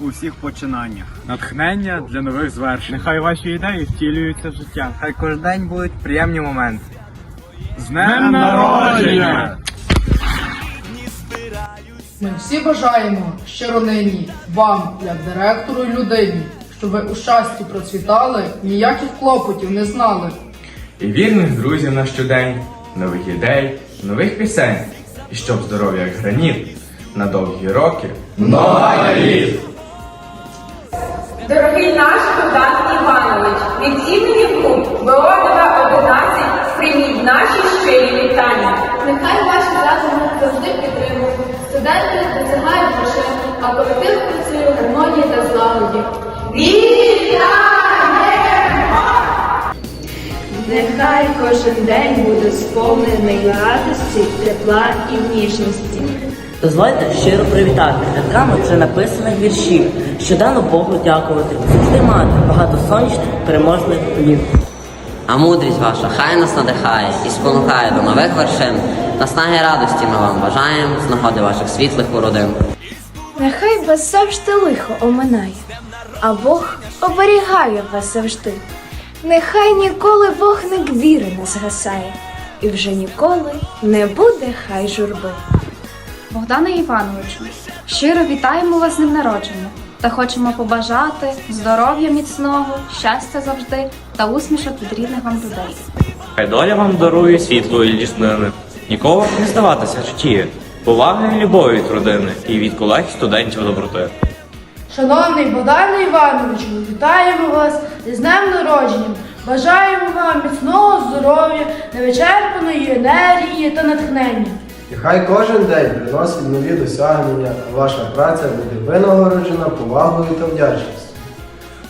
у всіх починаннях. натхнення для нових звершень. Нехай ваші ідеї втілюються в життя. Хай кожен день будуть приємні моменти. З днем народження! Ми всі бажаємо щиро нині вам, як директору і людині, щоб ви у щасті процвітали, ніяких клопотів не знали. І вірних друзів на щодень, нових ідей, нових пісень. І щоб здоров'я як граніт, на довгі роки. Дорогий наш Богдан Іванович, від імені груп БО-2 11 прийміть наші щирі вітання. Нехай ваші задуми завжди підтримують. Студенти досягають вершин, а колектив працює в гармонії та злагоді. Нехай кожен день буде сповнений радості, тепла і ніжності. Дозвольте щиро привітати рядками вже написаних віршів, що дано Богу дякувати, завжди мати багато сонячних переможних днів. А мудрість ваша хай нас надихає і спонукає до нових вершин. Наснаги радості ми вам бажаємо з нагоди ваших світлих уродин. Нехай вас завжди лихо оминає, а Бог оберігає вас завжди. Нехай ніколи вогник віри не згасає, і вже ніколи не буде хай журби. Богдане Івановичу, щиро вітаємо вас з ним народження та хочемо побажати здоров'я міцного, щастя завжди та усмішок від рідних вам людей. Хай доля вам дарує світло і ліснини. Ніколи не здаватися житті. Поваги і любові від родини і від колег студентів доброти. Шановний Богдане Івановичу, вітаємо вас з днем народження. Бажаємо вам міцного здоров'я, невичерпаної енергії та натхнення. Нехай кожен день приносить нові досягнення, а ваша праця буде винагороджена повагою та вдячністю.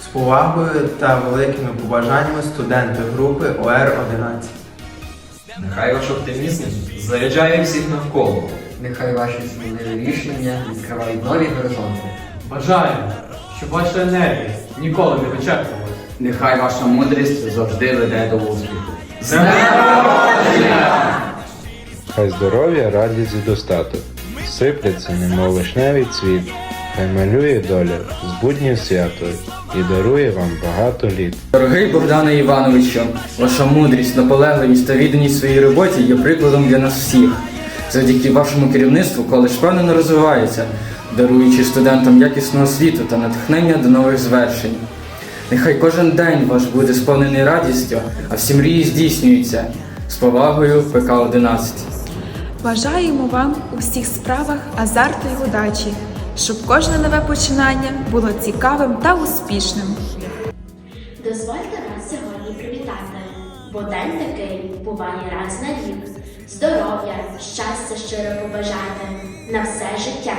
З повагою та великими побажаннями студенти групи ОР-11. Нехай ваш оптимізм заряджає всіх навколо. Нехай ваші сміливі рішення відкривають нові горизонти. Бажаємо, щоб ваша енергія ніколи не вичерпувалась. Нехай ваша мудрість завжди веде до успіху. Хай здоров'я, радість і достаток. Сипляться, немов вишневий цвіт, хай малює доля, збуднє свято і дарує вам багато літ. Дорогий Богдане Івановичу, ваша мудрість, наполегливість та відданість своїй роботі є прикладом для нас всіх. Завдяки вашому керівництву коледж впевнено розвивається, даруючи студентам якісну освіту та натхнення до нових звершень. Нехай кожен день ваш буде сповнений радістю, а всі мрії здійснюються. З повагою ПК 11. Бажаємо вам у всіх справах азарту й удачі, щоб кожне нове починання було цікавим та успішним. Дозвольте вас сьогодні привітати, бо день такий буває раз на рік. Здоров'я, щастя щиро побажати на все життя,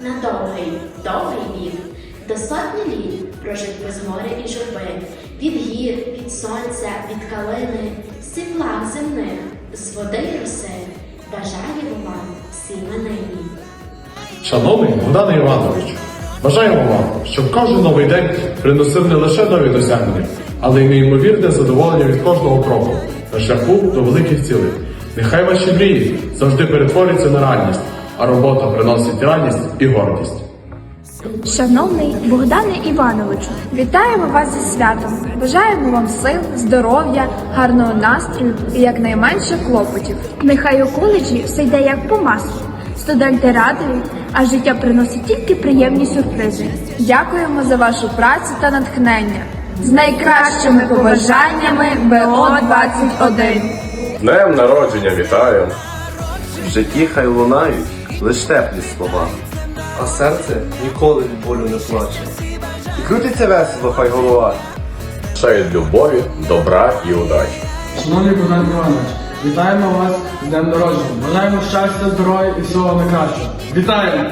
на довгий, довгий вік, до сотні літ прожить без горя і журби, від гір, від сонця, від калини, з тепла земних, з води Бажаємо вам ми нині. Шановний Богдане Івановичу, бажаємо вам, щоб кожен новий день приносив не лише нові досягнення, але й неймовірне задоволення від кожного кроку на шляху до великих цілей. Нехай ваші мрії завжди перетворюються на реальність, а робота приносить радість і гордість. Шановний Богдане Івановичу, вітаємо вас зі святом. Бажаємо вам сил, здоров'я, гарного настрою і якнайменше клопотів. Нехай у коледжі все йде як по маслу. Студенти радують, а життя приносить тільки приємні сюрпризи. Дякуємо за вашу працю та натхнення. З найкращими побажаннями БО 21 Днем народження вітаю! В житті хай лунають лише теплі слова, а серце ніколи від болю не плаче. І крутиться весело хай голова. Ще від любові, добра і удачі. Шановний Богдан Іванович, вітаємо вас з днем народження. Бажаємо щастя, здоров'я і всього найкращого. Вітаємо!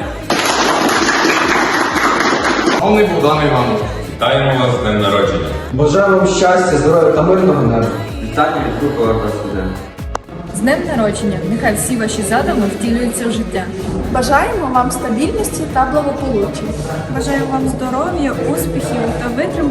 Шановний Богдан Іванович, Вітаємо вас з днем народження. Бажаю вам щастя, здоров'я та мирного неба. вітання від групи ОР-21. Днем народження! Нехай всі ваші задуми втілюються в життя. Бажаємо вам стабільності та благополуччя. Бажаю вам здоров'я, успіхів та витримки